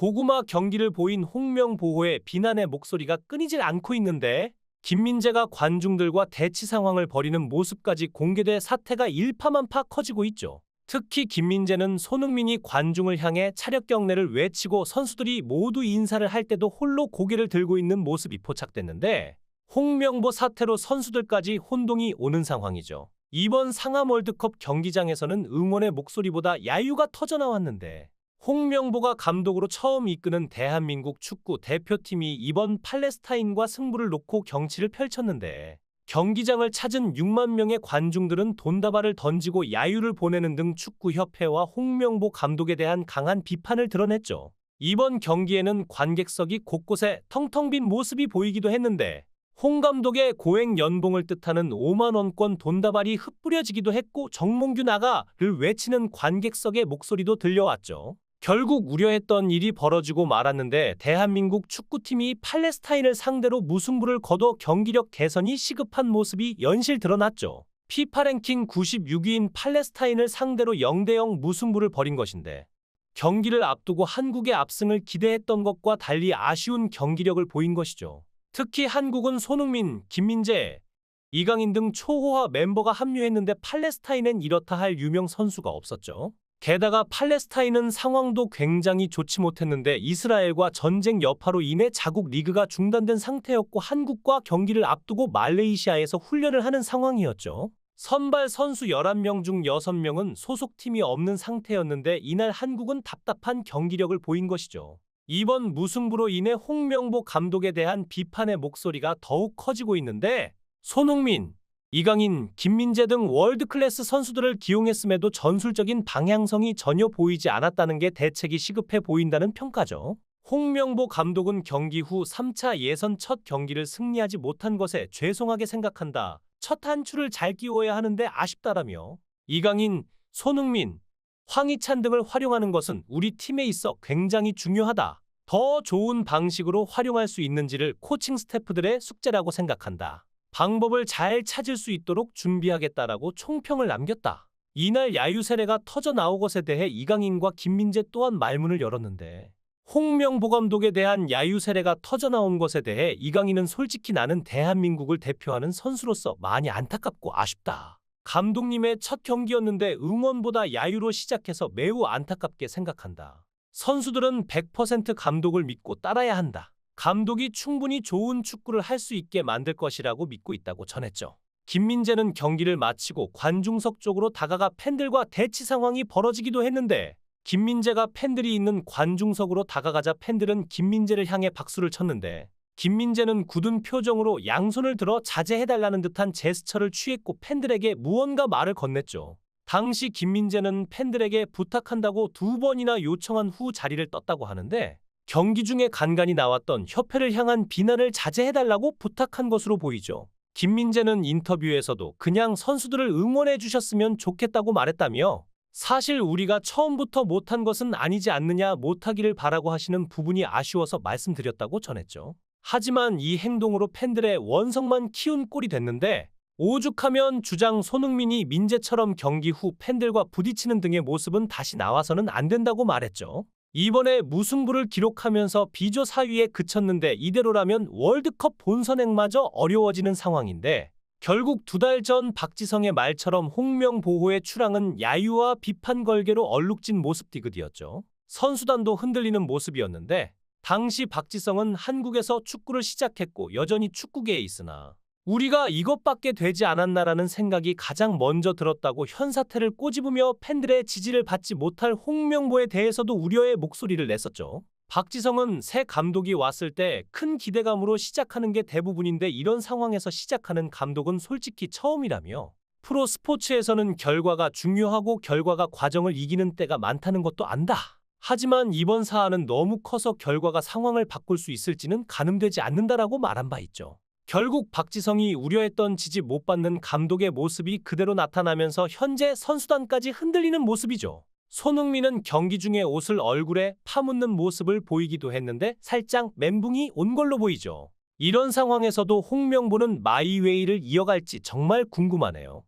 고구마 경기를 보인 홍명보호의 비난의 목소리가 끊이질 않고 있는데 김민재가 관중들과 대치 상황을 벌이는 모습까지 공개돼 사태가 일파만파 커지고 있죠. 특히 김민재는 손흥민이 관중을 향해 차력 경례를 외치고 선수들이 모두 인사를 할 때도 홀로 고개를 들고 있는 모습이 포착됐는데 홍명보 사태로 선수들까지 혼동이 오는 상황이죠. 이번 상암 월드컵 경기장에서는 응원의 목소리보다 야유가 터져 나왔는데 홍명보가 감독으로 처음 이끄는 대한민국 축구 대표팀이 이번 팔레스타인과 승부를 놓고 경치를 펼쳤는데 경기장을 찾은 6만 명의 관중들은 돈다발을 던지고 야유를 보내는 등 축구협회와 홍명보 감독에 대한 강한 비판을 드러냈죠. 이번 경기에는 관객석이 곳곳에 텅텅 빈 모습이 보이기도 했는데 홍 감독의 고액 연봉을 뜻하는 5만 원권 돈다발이 흩뿌려지기도 했고 정몽규 나가를 외치는 관객석의 목소리도 들려왔죠. 결국 우려했던 일이 벌어지고 말았는데 대한민국 축구팀이 팔레스타인을 상대로 무승부를 거둬 경기력 개선이 시급한 모습이 연실 드러났죠. 피파 랭킹 96위인 팔레스타인을 상대로 0대0 무승부를 벌인 것인데 경기를 앞두고 한국의 압승을 기대했던 것과 달리 아쉬운 경기력을 보인 것이죠. 특히 한국은 손흥민, 김민재, 이강인 등 초호화 멤버가 합류했는데 팔레스타인엔 이렇다 할 유명 선수가 없었죠. 게다가 팔레스타인은 상황도 굉장히 좋지 못했는데 이스라엘과 전쟁 여파로 인해 자국 리그가 중단된 상태였고 한국과 경기를 앞두고 말레이시아에서 훈련을 하는 상황이었죠. 선발 선수 11명 중 6명은 소속팀이 없는 상태였는데 이날 한국은 답답한 경기력을 보인 것이죠. 이번 무승부로 인해 홍명보 감독에 대한 비판의 목소리가 더욱 커지고 있는데 손흥민, 이강인, 김민재 등 월드클래스 선수들을 기용했음에도 전술적인 방향성이 전혀 보이지 않았다는 게 대책이 시급해 보인다는 평가죠. 홍명보 감독은 경기 후 3차 예선 첫 경기를 승리하지 못한 것에 죄송하게 생각한다. 첫 한출을 잘 끼워야 하는데 아쉽다라며 이강인, 손흥민, 황희찬 등을 활용하는 것은 우리 팀에 있어 굉장히 중요하다. 더 좋은 방식으로 활용할 수 있는지를 코칭 스태프들의 숙제라고 생각한다. 방법을 잘 찾을 수 있도록 준비하겠다라고 총평을 남겼다. 이날 야유 세례가 터져 나온 것에 대해 이강인과 김민재 또한 말문을 열었는데 홍명보 감독에 대한 야유 세례가 터져 나온 것에 대해 이강인은 솔직히 나는 대한민국을 대표하는 선수로서 많이 안타깝고 아쉽다. 감독님의 첫 경기였는데 응원보다 야유로 시작해서 매우 안타깝게 생각한다. 선수들은 100% 감독을 믿고 따라야 한다. 감독이 충분히 좋은 축구를 할 수 있게 만들 것이라고 믿고 있다고 전했죠. 김민재는 경기를 마치고 관중석 쪽으로 다가가 팬들과 대치 상황이 벌어지기도 했는데 김민재가 팬들이 있는 관중석으로 다가가자 팬들은 김민재를 향해 박수를 쳤는데 김민재는 굳은 표정으로 양손을 들어 자제해달라는 듯한 제스처를 취했고 팬들에게 무언가 말을 건넸죠. 당시 김민재는 팬들에게 부탁한다고 두 번이나 요청한 후 자리를 떴다고 하는데 경기 중에 간간히 나왔던 협회를 향한 비난을 자제해달라고 부탁한 것으로 보이죠. 김민재는 인터뷰에서도 그냥 선수들을 응원해 주셨으면 좋겠다고 말했다며 사실 우리가 처음부터 못한 것은 아니지 않느냐 못하기를 바라고 하시는 부분이 아쉬워서 말씀드렸다고 전했죠. 하지만 이 행동으로 팬들의 원성만 키운 꼴이 됐는데 오죽하면 주장 손흥민이 민재처럼 경기 후 팬들과 부딪히는 등의 모습은 다시 나와서는 안 된다고 말했죠. 이번에 무승부를 기록하면서 비조 4위에 그쳤는데 이대로라면 월드컵 본선행마저 어려워지는 상황인데 결국 두 달 전 박지성의 말처럼 홍명보호의 출항은 야유와 비판 걸개로 얼룩진 모습 디귿이었죠. 선수단도 흔들리는 모습이었는데 당시 박지성은 한국에서 축구를 시작했고 여전히 축구계에 있으나 우리가 이것밖에 되지 않았나라는 생각이 가장 먼저 들었다고 현 사태를 꼬집으며 팬들의 지지를 받지 못할 홍명보에 대해서도 우려의 목소리를 냈었죠. 박지성은 새 감독이 왔을 때 큰 기대감으로 시작하는 게 대부분인데 이런 상황에서 시작하는 감독은 솔직히 처음이라며 프로 스포츠에서는 결과가 중요하고 결과가 과정을 이기는 때가 많다는 것도 안다. 하지만 이번 사안은 너무 커서 결과가 상황을 바꿀 수 있을지는 가늠되지 않는다라고 말한 바 있죠. 결국 박지성이 우려했던 지지 못 받는 감독의 모습이 그대로 나타나면서 현재 선수단까지 흔들리는 모습이죠. 손흥민은 경기 중에 옷을 얼굴에 파묻는 모습을 보이기도 했는데 살짝 멘붕이 온 걸로 보이죠. 이런 상황에서도 홍명보는 마이웨이를 이어갈지 정말 궁금하네요.